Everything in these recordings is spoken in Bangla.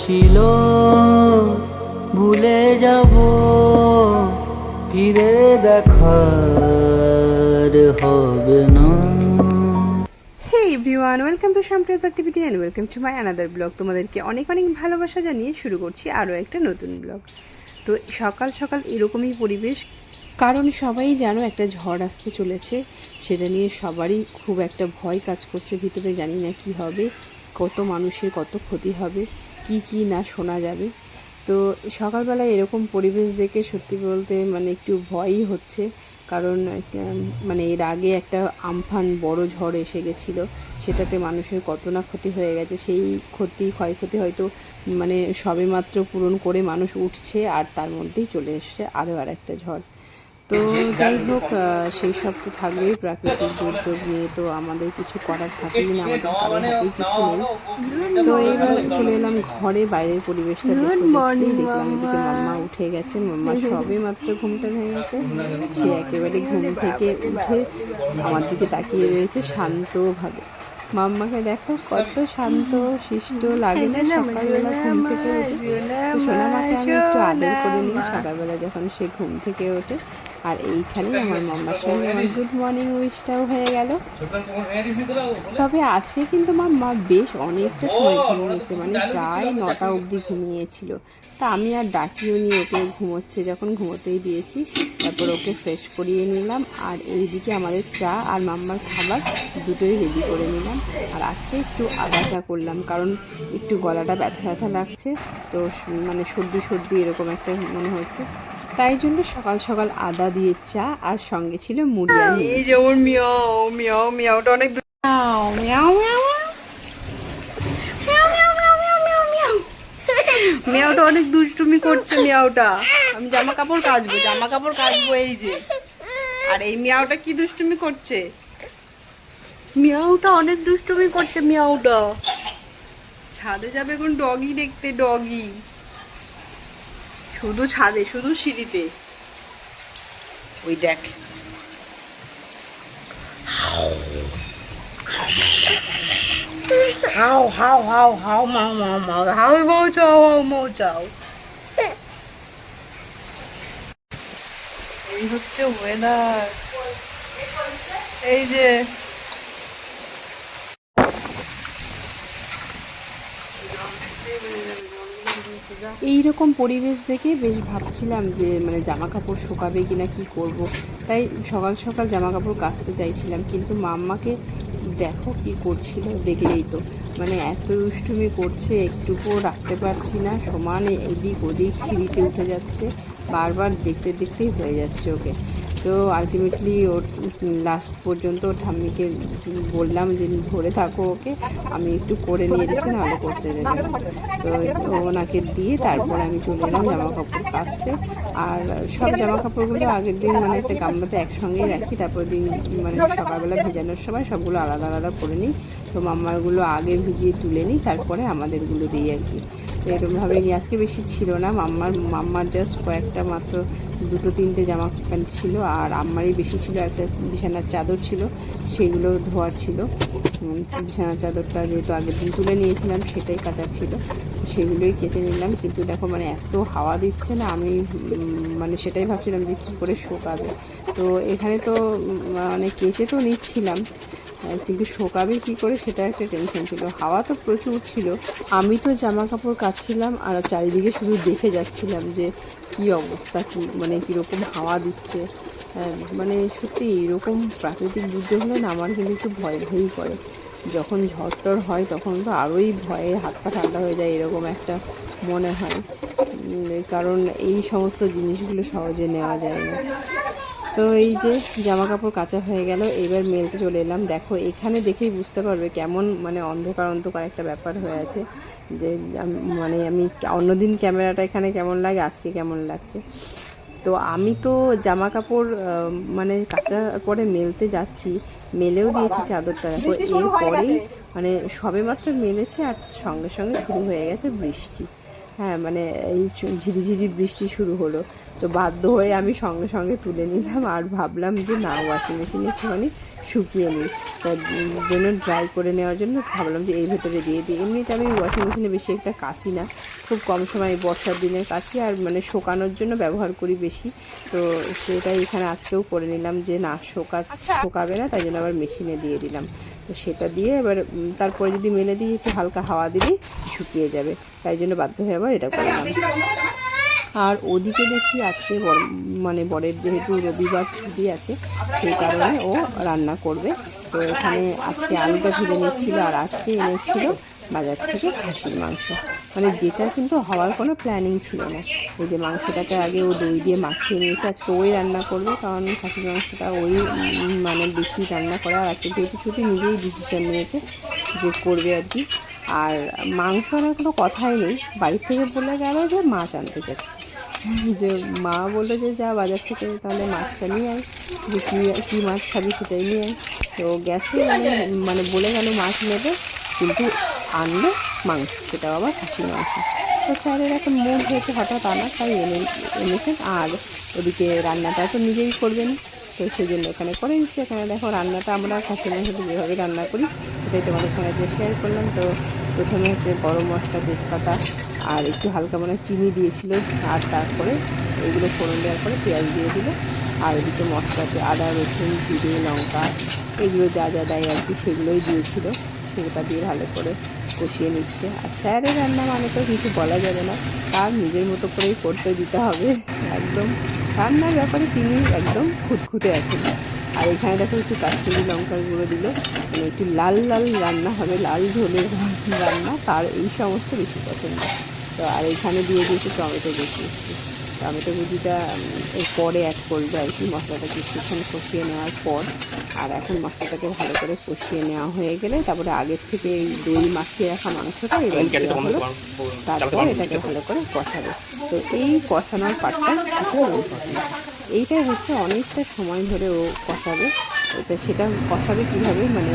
ছিল, ভুলে যাব, ফিরে দেখার হবে না। Everyone, welcome to শামপ্রেস activity and welcome to my another blog তোমাদেরকে অনেক অনেক ভালোবাসা জানিয়ে শুরু করছি আরও একটা নতুন ব্লগ তো সকাল সকাল এরকমই পরিবেশ, কারণ সবাই জানো একটা ঝড় আসতে চলেছে, সেটা নিয়ে সবারই খুব একটা ভয় কাজ করছে, ভিতরে জানি না কি হবে, কত মানুষের কত ক্ষতি হবে। কি কি না শোনা যাবে। তো সকালবেলা এরকম পরিবেশ দেখে সত্যি বলতে মানে একটু ভয়ই হচ্ছে। কারণ মানে এর আগে একটা আমফান বড় ঝড় এসে গেছিল, সেটাতে মানুষের কত না ক্ষতি হয়ে গেছে। সেই ক্ষতি, ক্ষয়ক্ষতি হয়তো মানে সবেমাত্র পূরণ করে মানুষ উঠছে, আর তার মধ্যেই চলে এসছে আরও আর একটা ঝড়। তো যাই হোক সেই সব তো থাকবেই প্রাকৃতিক দুর্যোগ নিয়ে তো আমাদের কিছু করার থাকেই না আমাদের কারোর হাতেই কিছু নেই। তো এইবার চলে এলাম ঘরে বাইরের পরিবেশটা দেখতে দেখলাম এদিকে মাম্মা উঠে গেছে মাম্মা সবে মাত্র ঘুমটা ভেঙে গেছে সে একেবারে ঘুম থেকে উঠে আমার দিকে তাকিয়ে রয়েছে শান্তভাবে। মাম্মাকে দেখো কত শান্ত শিষ্ট লাগে না সকালবেলা ঘুম থেকে ওঠে সোনামাকে আমি একটু আদর করে নিই সকালবেলা যখন সে ঘুম থেকে ওঠে আর এইখানে আমার মাম্মার সঙ্গে আমার গুড মর্নিং উইশটাও হয়ে গেল। তবে আজকে কিন্তু আমার মা বেশ অনেকটা সময় ঘুমিয়েছে মানে প্রায় নটা অবধি ঘুমিয়েছিল। তা আমি আর ডাকিও নি, ওকে ঘুমোচ্ছে যখন ঘুমোতেই দিয়েছি, তারপর ওকে ফ্রেশ করিয়ে নিলাম। আর এইদিকে আমাদের চা আর মাম্মার খাবার দুটোই রেডি করে নিলাম। আর আজকে একটু চা করলাম, কারণ একটু গলাটা ব্যথা ব্যথা লাগছে। তো মানে সর্দি সর্দি এরকম একটা মনে হচ্ছে। তাই জন্য সকাল সকাল আদা দিয়ে চা আর সঙ্গে ছিল মুড়ি। এই যে ওর মিয়াও মিয়াও মিয়াওটা অনেক মিয়াও মিয়াও মিয়াওটা অনেক দুষ্টুমি করছে মিয়াওটা। আমি জামা কাপড় কাচবো জামা কাপড় কাচবো এই যে। আর এই মিয়াওটা কি দুষ্টুমি করছে? মিয়াওটা অনেক দুষ্টুমি করছে মিয়াওটা। ছাদে যাবে এখন ডগি দেখতে ডগি। শুধু ছাদে, শুধু সিঁড়িতে। ওই দেখ। হাও হাও হাও হাও, মাও মাও মাও, হাও, মাও, চাও, হাও, মাও, চাও। এই হচ্ছে ওয়েদার এই যে এইরকম পরিবেশ দেখে বেশ ভাবছিলাম যে মানে জামা কাপড় শুকাবে কি না কী করব। তাই সকাল সকাল জামা কাপড় কাচতে চাইছিলাম, কিন্তু মাম্মাকে দেখো কি করছিল, দেখলেই তো মানে এত দুষ্টুমি করছে, একটুকুও রাখতে পারছি না, সমানে এদিক ওদিক সিঁড়িতে উঠে যাচ্ছে, বারবার দেখতে দেখতেই হয়ে যাচ্ছে ওকে তো আলটিমেটলি ওর লাস্ট পর্যন্ত ওর ঠাম্মিকে বললাম যে, ধরে থাকো ওকে, আমি একটু করে নিয়ে যেতে নাহলে করতে দেবে তো ওনাকে দিয়ে তারপর আমি চলে এলাম জামা কাপড় কাচতে। আর সব জামা কাপড়গুলো আগের দিন মানে একটা গামলাতে একসঙ্গেই রাখি, তারপর দিন মানে সকালবেলা ভেজানোর সময় সবগুলো আলাদা আলাদা করে নিই। তো মাম্মারগুলো আগে ভিজিয়ে তুলে নিই, তারপরে আমাদেরগুলো দিই আর কি। এরকমভাবে নিয়ে আজকে বেশি ছিল না। মাম্মার মাম্মার জাস্ট কয়েকটা মাত্র দুটো তিনটে জামা প্যান্ট ছিল আর আমারই বেশি ছিল, একটা বিছানার চাদর ছিল, সেগুলো ধোয়ার ছিল। বিছানার চাদরটা যেহেতু আগের দিন তুলে নিয়েছিলাম, সেটাই কাচার ছিল। সেগুলোই কেচে নিলাম, কিন্তু দেখো মানে এত হাওয়া দিচ্ছে না, আমি মানে সেটাই ভাবছিলাম যে কী করে শোকাবে। তো এখানে তো মানে কেচে তো নিচ্ছিলাম কিন্তু শোকাবে কি করে সেটা একটা টেনশন ছিল। হাওয়া তো প্রচুর ছিল। আমি তো জামা কাপড় কাচ্ছিলাম আর চারিদিকে শুধু দেখে যাচ্ছিলাম যে কি অবস্থা কী মানে কীরকম হাওয়া দিচ্ছে। হ্যাঁ, মানে সত্যি এরকম প্রাকৃতিক দুর্যোগ হলে না আমার কিন্তু একটু ভয় ভয়ই করে। যখন ঝড় টড় হয় তখন তো আরোই ভয়ে হাত পা ঠান্ডা হয়ে যায় এরকম একটা মনে হয়। কারণ এই সমস্ত জিনিসগুলো সহজে নেওয়া যায় না। তো এই যে জামা কাপড় কাঁচা হয়ে গেল এবার মেলতে চলে এলাম। দেখো এখানে দেখেই বুঝতে পারবে কেমন মানে অন্ধকার অন্ধকার একটা ব্যাপার হয়ে আছে। যে মানে আমি অন্যদিন ক্যামেরাটা এখানে কেমন লাগে আজকে কেমন লাগছে। তো আমি তো জামা কাপড় মানে কাঁচা পরে মেলতে যাচ্ছি। মেলেও দিয়েছি চাদরটা। দেখো এরপরেই মানে সবেমাত্র মেলেছে আর সঙ্গে সঙ্গে শুরু হয়ে গেছে বৃষ্টি। হ্যাঁ মানে এই ঝিরিঝিরি বৃষ্টি শুরু হলো। তো বাধ্য হয়ে আমি সঙ্গে সঙ্গে তুলে নিলাম আর ভাবলাম যে না ওয়াশিং মেশিনে একটুখানি শুকিয়ে নিই। তার জন্য ড্রাই করে নেওয়ার জন্য ভাবলাম যে এই ভেতরে দিয়ে দিই। এমনিতে আমি ওয়াশিং মেশিনে বেশি একটা কাচি না। খুব কম সময় বর্ষার দিনে কাচি আর মানে শোকানোর জন্য ব্যবহার করি বেশি। তো সেটাই এখানে আজকেও করে নিলাম যে না শোকা শোকাবে না তাই জন্য আবার মেশিনে দিয়ে দিলাম। তো সেটা দিয়ে এবার তারপরে যদি মেলে দিই একটু হালকা হাওয়া দিলেই শুকিয়ে যাবে। তাই জন্য বাধ্য হয়ে আবার এটা করলাম আর ওদিকে দেখি আজকে মানে বরের যেহেতু রবিবার ছুটি আছে, সেই কারণে ও রান্না করবে। তো এখানে আজকে আলুটা ভেজে নিচ্ছিল আর আজকে এনেছিল বাজার থেকে খাসির মাংস। মানে যেটা কিন্তু হওয়ার কোনো প্ল্যানিং ছিল না। ওই যে মাংসটাকে আগে ও দই দিয়ে মাখিয়ে নিয়েছে, আজকে ওই রান্না করবে, কারণ খাসির মাংসটা ওই মানে বেশি রান্না করে আর আজকে যেহেতু ছুটি নিজেই ডিসিশন নিয়েছে যে করবে আর কি। আর মাংস আনার কোনো কথাই নেই। বাড়ির থেকে বলে গেল যে মাছ আনতে যাচ্ছে। যে মা বলল যে যা বাজার থেকে, তাহলে মাছটা নিয়ে আয়। যে কী কী মাছ খাবি সেটাই নিয়ে আয়। তো গেছে মানে মানে বলে গেল মাছ নেবে, কিন্তু আনলো মাংস, সেটাও আবার খাসি মাংস। তো স্যারের এখন মুড হয়েছে হঠাৎ আনা, তাই এনে এনেছেন আর ওদিকে রান্নাটা তো নিজেই করবেন। তো সেই জন্য এখানে করে দিচ্ছি এখানে দেখো রান্নাটা আমরা খাসি মাংসটা যেভাবে রান্না করি, সেটাই তোমাদের সঙ্গে আজকে শেয়ার করলাম। তো প্রথমে হচ্ছে গরম মশলা তেজপাতা আর একটু হালকা মানে চিনি দিয়েছিল আর তারপরে এগুলো ফোড়ন দেওয়ার পরে পেঁয়াজ দিয়ে দিল। আর এদিকে মশলাতে আদা, রসুন, জিরে, লঙ্কা, এগুলো যা যা দেয় আর কি সেগুলোই দিয়েছিল। সেটা দিয়ে ভালো করে কষিয়ে নিচ্ছে। আর স্যারের রান্না মানে তো কিছু বলা যাবে না। তার নিজের মতো করেই করতে দিতে হবে। একদম রান্নার ব্যাপারে তিনি একদম খুঁতখুঁতে আছেন। আর এখানে দেখো একটু কাশ্মীরি লঙ্কার গুঁড়ো দিল। মানে একটু লাল লাল রান্না হবে, লাল ঝোলের রান্না। তার এই সমস্ত বেশি পছন্দ। তো আর এখানে দিয়ে দিয়েছে টমেটো কুচি। টমেটো কুচিটা এর পরে অ্যাড করবে আর কি মশলাটাকে কিছুক্ষণ কষিয়ে নেওয়ার পর। আর এখন মশলাটাকে ভালো করে কষিয়ে নেওয়া হয়ে গেলে তারপরে আগের থেকে এই দই মাখিয়ে রাখা মাংসটা এবার দেওয়া হলো। তারপর এটাকে ভালো করে কষাবে। তো এই কষানোর ইম্পর্টেন্ট এইটাই হচ্ছে অনেকটা সময় ধরে ও কষাবে। এটা সেটা কষাবে কীভাবে? মানে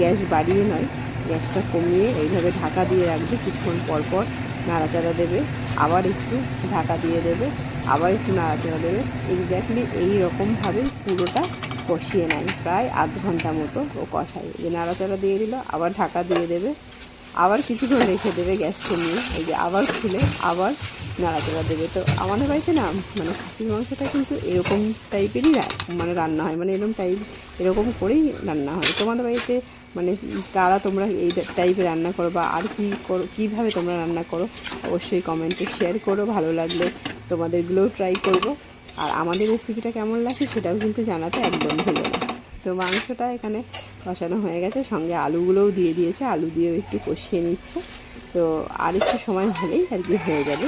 গ্যাস বাড়িয়ে নয় গ্যাসটা কমিয়ে এইভাবে ঢাকা দিয়ে রাখবে কিছুক্ষণ পর পর। নাড়াচাড়া দেবে, আবার একটু ঢাকা দিয়ে দেবে, আবার একটু নাড়াচাড়া দেবে। এক্স্যাক্টলি এই রকমভাবে পুরোটা কষিয়ে নেয় প্রায় আধ ঘণ্টা মতো ও কষায়। যে নাড়াচাড়া দিয়ে দিল, আবার ঢাকা দিয়ে দেবে, আবার কিছুক্ষণ রেখে দেবে গ্যাস নিয়ে। এই যে আবার খুলে আবার নাড়াচাড়া দেবে। তো আমাদের বাড়িতে না মানে খাসির মাংসটা কিন্তু এরকম টাইপেরই মানে রান্না হয় মানে এরকম টাইপ, এরকম করেই রান্না হয়। তোমাদের বাড়িতে মানে কারা তোমরা এই টাইপের রান্না করো বা আর কী করো, কীভাবে তোমরা রান্না করো, অবশ্যই কমেন্টে শেয়ার করো, ভালো লাগলে তোমাদেরগুলোও ট্রাই করব। আর আমাদের রেসিপিটা কেমন লাগছে সেটাও কিন্তু জানাতে একদম ভুলো তো মাংসটা এখানে কষানো হয়ে গেছে, সঙ্গে আলুগুলোও দিয়ে দিয়েছে, আলু দিয়েও একটু কষিয়ে নিচ্ছে। তো আর একটু সময় হলেই আর কি হয়ে যাবে।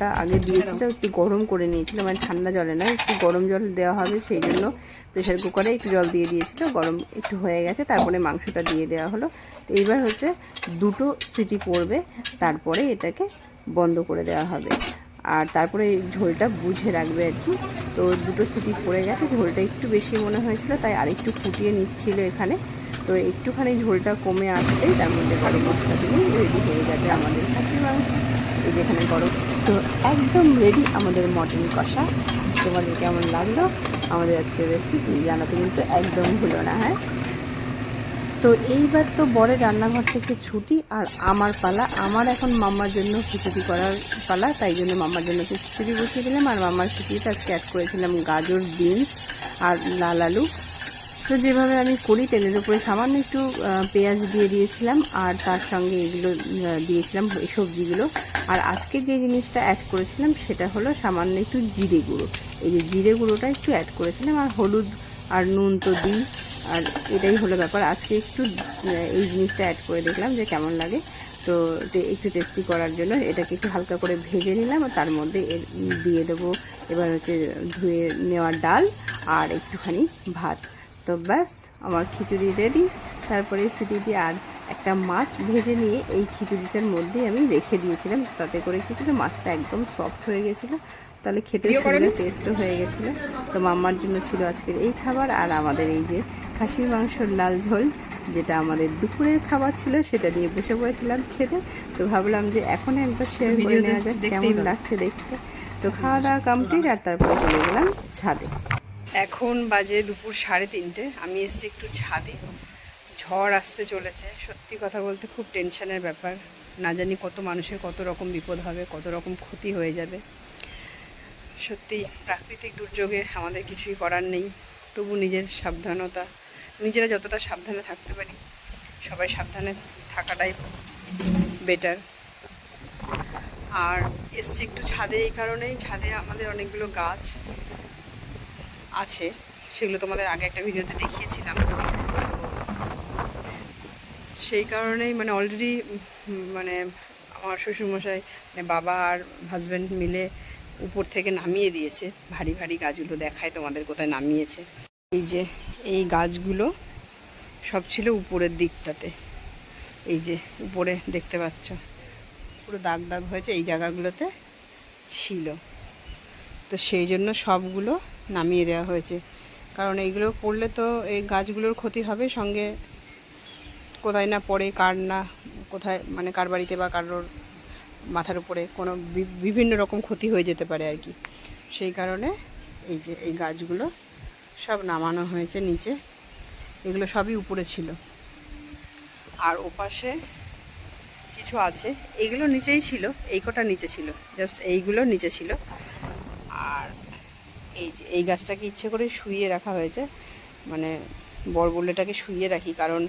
জলটা আগে দিয়েছিল, একটু গরম করে নিয়েছিল মানে ঠান্ডা জলে না একটু গরম জল দেওয়া হবে সেই জন্য প্রেসার কুকারে একটু জল দিয়ে দিয়েছিল, গরম একটু হয়ে গেছে, তারপরে মাংসটা দিয়ে দেওয়া হলো। তো এইবার হচ্ছে দুটো সিটি পড়বে, তারপরে এটাকে বন্ধ করে দেওয়া হবে। আর তারপরে ঝোলটা বুঝে রাখবে আর কি। তো দুটো সিটি পড়ে গেছে, ঝোলটা একটু বেশি মনে হয়েছিল, তাই আরেকটু ফুটিয়ে নিচ্ছিল এখানে। তো একটুখানি ঝোলটা কমে আসলেই তার মধ্যে গরম মশলা দিলেই রেডি হয়ে যাবে আমাদের খাসির মাংস। এই যেখানে গরম তো একদম রেডি আমাদের মটন কষা। তোমাদের কেমন লাগল? আমাদের আজকের রেসিপি জানাতে কিন্তু একদম ভুলো না হ্যাঁ? তো এইবার তো বরের রান্নাঘর থেকে ছুটি আর আমার পালা। আমার এখন মাম্মার জন্য খিচুড়ি করার পালা, তাই জন্য মাম্মার জন্য খিচুড়ি বসিয়ে দিলাম। আর মাম্মার খিচুড়িটা আজকে অ্যাড করেছিলাম গাজর, বিনস আর লাল আলু। তো যেভাবে আমি করি, তেলের উপরে সামান্য একটু পেঁয়াজ দিয়ে দিয়েছিলাম। আর তার সঙ্গে এগুলো দিয়েছিলাম সবজিগুলো। আর আজকে যে জিনিসটা অ্যাড করেছিলাম, সেটা হলো সামান্য একটু জিরে গুঁড়ো। এই যে জিরে গুঁড়োটা একটু অ্যাড করেছিলাম, আর হলুদ আর নুন তো দিই। আর এটাই হলো ব্যাপার। আজকে একটু এই জিনিসটা অ্যাড করে দেখলাম যে কেমন লাগে। তো একটু টেস্টি করার জন্য এটাকে একটু হালকা করে ভেজে নিলাম, আর তার মধ্যে দিয়ে দেবো এবার হচ্ছে ধুয়ে নেওয়া ডাল আর একটুখানি ভাত। তো ব্যাস, আমার খিচুড়ি রেডি তারপরে সিটি দিয়ে আর একটা মাছ ভেজে নিয়ে এই খিচুড়িটার মধ্যে আমি রেখে দিয়েছিলাম। তাতে করে কিছুটা মাছটা একদম সফট হয়ে গেছিল। তাহলে খেতে সুন্দর টেস্টও হয়ে গেছিল। তো মাম্মার জন্য ছিল আজকের এই খাবার আর আমাদের এই যে খাসির মাংসর লাল ঝোল যেটা আমাদের দুপুরের খাবার ছিল সেটা নিয়ে বসে পড়েছিলাম খেতে। তো ভাবলাম যে এখন একবার শেয়ার করে নেওয়া যাক কেমন লাগছে দেখতে। তো খাওয়া দাওয়া কমপ্লিট আর তারপরে চলে গেলাম ছাদে। এখন বাজে দুপুর সাড়ে তিনটে। আমি এসেছি একটু ছাদে। ঝড় আসতে চলেছে। সত্যি কথা বলতে খুব টেনশনের ব্যাপার। না জানি কত মানুষের কত রকম বিপদ হবে, কত রকম ক্ষতি হয়ে যাবে। সত্যি প্রাকৃতিক দুর্যোগে আমাদের কিছুই করার নেই। তবু নিজের সাবধানতা, নিজেরা যতটা সাবধানে থাকতে পারি, সবাই সাবধানে থাকাটাই বেটার আর এসছি একটু ছাদে এই কারণেই। ছাদে আমাদের অনেকগুলো গাছ আছে। সেগুলো তোমাদের আগে একটা ভিডিওতে দেখিয়েছিলাম। সেই কারণেই মানে অলরেডি মানে আমার শ্বশুরমশাই মানে বাবা আর হাজব্যান্ড মিলে উপর থেকে নামিয়ে দিয়েছে। ভারী ভারী গাছগুলো দেখায় তোমাদের কোথায় নামিয়েছে। এই যে, এই গাছগুলো সব ছিল উপরের দিকটাতে। এই যে, উপরে দেখতে পাচ্ছ। পুরো দাগ দাগ হয়েছে, এই জায়গাগুলোতে ছিল। তো সেই জন্য সবগুলো নামিয়ে দেওয়া হয়েছে। কারণ এইগুলো পড়লে তো এই গাছগুলোর ক্ষতি হবে সঙ্গে কোথায় না পড়ে, কার না, কোথায় মানে কার বাড়িতে বা কারোর মাথার উপরে কোনো বিভিন্ন রকম ক্ষতি হয়ে যেতে পারে আর কি। সেই কারণে এই যে, এই গাছগুলো সব নামানো হয়েছে নিচে। এগুলো সবই উপরে ছিল। আর ওপাশে কিছু আছে। এইগুলো নিচেই ছিল, এই কটা নিচে ছিল, জাস্ট এইগুলো নিচে ছিল। আর এই যে, এই গাছটাকে ইচ্ছে করে শুইয়ে রাখা হয়েছে। মানে বরবুলেটাকে শুইয়ে রাখি কারণ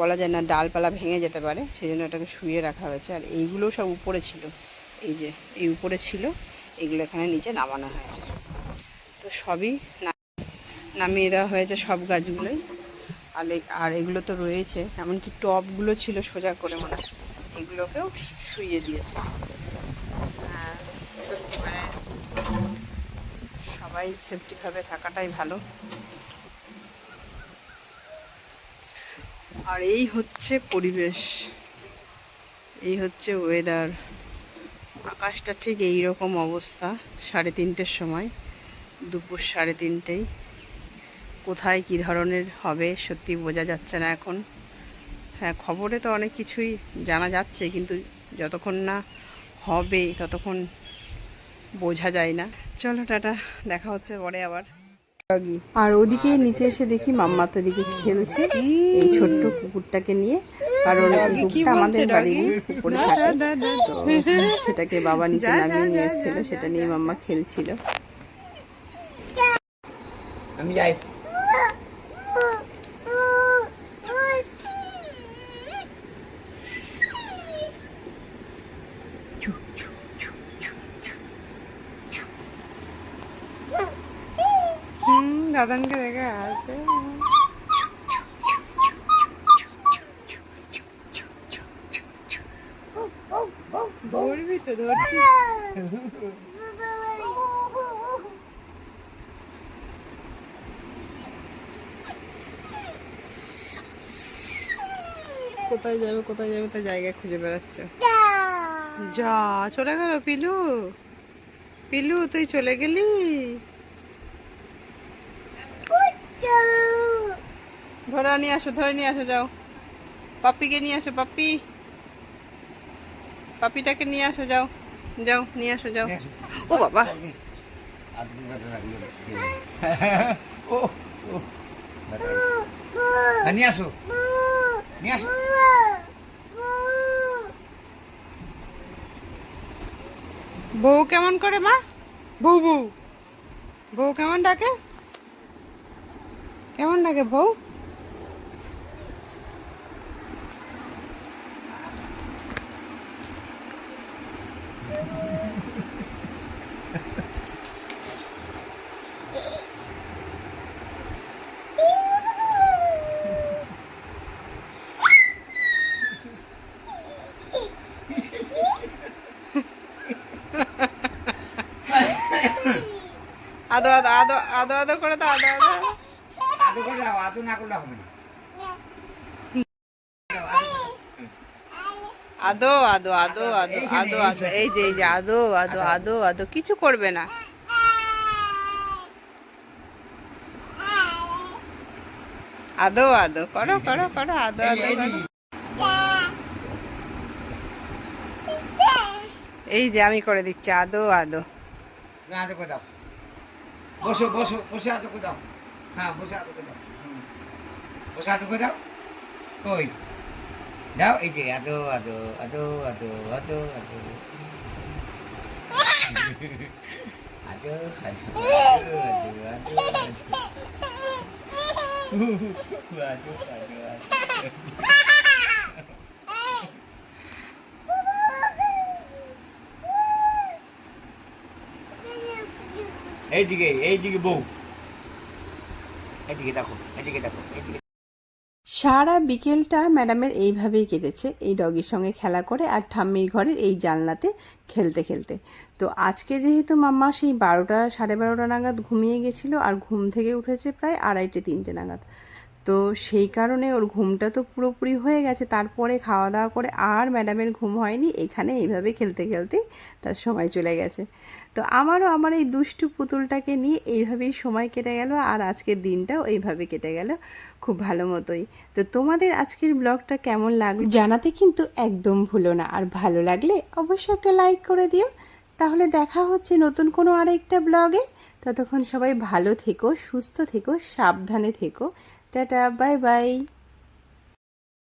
বলা যায় না ডালপালা ভেঙে যেতে পারে সেই জন্য এটাকে শুইয়ে রাখা হয়েছে। আর এইগুলো সব উপরে ছিল এই যে এই উপরে ছিল এগুলো এখানে নিচে নামানো হয়েছে। তো সবই নামিয়ে দেওয়া হয়েছে সব গাছগুলোই। আর আর এগুলো তো রয়েছে এমনকি টবগুলো ছিল সোজা করে মনে হয় এগুলোকেও শুইয়ে দিয়েছে। হ্যাঁ, মানে সবাই সেফটিভাবে থাকাটাই ভালো। আর এই হচ্ছে পরিবেশ। এই হচ্ছে ওয়েদার আকাশটা ঠিক এই রকম অবস্থা, সাড়ে তিনটের সময়, দুপুর সাড়ে তিনটেই। কোথায় কী ধরনের হবে সত্যি বোঝা যাচ্ছে না এখন। হ্যাঁ খবরে তো অনেক কিছুই জানা যাচ্ছে, কিন্তু যতক্ষণ না হবে ততক্ষণ বোঝা যায় না। চলো টাটা, দেখা হচ্ছে পরে আবার। আর ওদিকে নিচে এসে দেখি মাম্মা তো এদিকে খেলছে এই ছোট্ট কুকুরটাকে নিয়ে। কারণ কুকুরটা আমাদের বাড়ির উপরে থাকে। সেটাকে বাবা নিচে নামিয়ে নিয়ে এসেছিল সেটা নিয়ে মাম্মা খেলছিল। আমি যাই। দাদানকে দেখে আছে ধরবি তো কোথায় যাবে কোথায় যাবে তা জায়গা খুঁজে বেড়াচ্ছ। যা, চলে গেল, পিলু। পিলু, তুই চলে গেলি? ধরে নিয়ে আসো ধরে নিয়ে আসো যাও। পাপ্পিকে নিয়ে আসো পাপ্পি। পাপিটাকে নিয়ে আসো যাও। যাও নিয়ে আসো যাও। ও বাবা। হ্যাঁ, নিয়ে আসো। নিয়ে আসো। বউ কেমন করে মা? বউ বউ। বউ কেমন ডাকে? কেমন ডাকে বউ? আদো আদো আদো আদো আদো করে আদো আদো আদৌ করে দাও আদৌ না করলে হবে না আদো আদো আদো আদো আদো আদো এই যে এই যে আদো আদো আদো আদো কিছু করবে না আদো আদো করো করো করো আদো আদো করো এই যে আমি করে দিচ্ছি আদো আদো আদো করে দাও বসো বসো বসে আছো কোথাও হ্যাঁ বসে আছো কোথাও বসে আছো কোথাও ওই দাও এই যে এত এত এত এত এত এত আদো আদো আদো আদো এইদিকে এইদিকে বউ। এদিকে দেখো এদিকে দেখো এদিকে সারা বিকেলটা ম্যাডামের এইভাবেই কেটেছে, এই ডগির সঙ্গে খেলা করে আর ঠাম্মির ঘরের এই জানলাতে খেলতে খেলতে। তো আজকে যেহেতু মাম্মা সেই বারোটা, সাড়ে বারোটা নাগাদ ঘুমিয়ে গেছিল আর ঘুম থেকে উঠেছে প্রায় আড়াইটে, তিনটে নাগাদ। তো সেই কারণে ওর ঘুমটা তো পুরোপুরি হয়ে গেছে। তারপরে খাওয়া দাওয়া করে আর ম্যাডামের ঘুম হয়নি। এখানে এইভাবে খেলতে খেলতে তার সময় চলে গেছে। তো আমারও আমার এই দুষ্টু পুতুলটাকে নিয়ে এইভাবেই সময় কেটে গেল আর আজকের দিনটাও এইভাবে কেটে গেল খুব ভালো মতোই। তো তোমাদের আজকের ব্লগটা কেমন লাগল জানাতে কিন্তু একদম ভুলো না। আর ভালো লাগলে অবশ্যই একটা লাইক করে দিও। তাহলে দেখা হচ্ছে নতুন কোনো আরেকটা ব্লগে। ততক্ষণ সবাই ভালো থেকো, সুস্থ থেকো, সাবধানে থেকো। Tata bye bye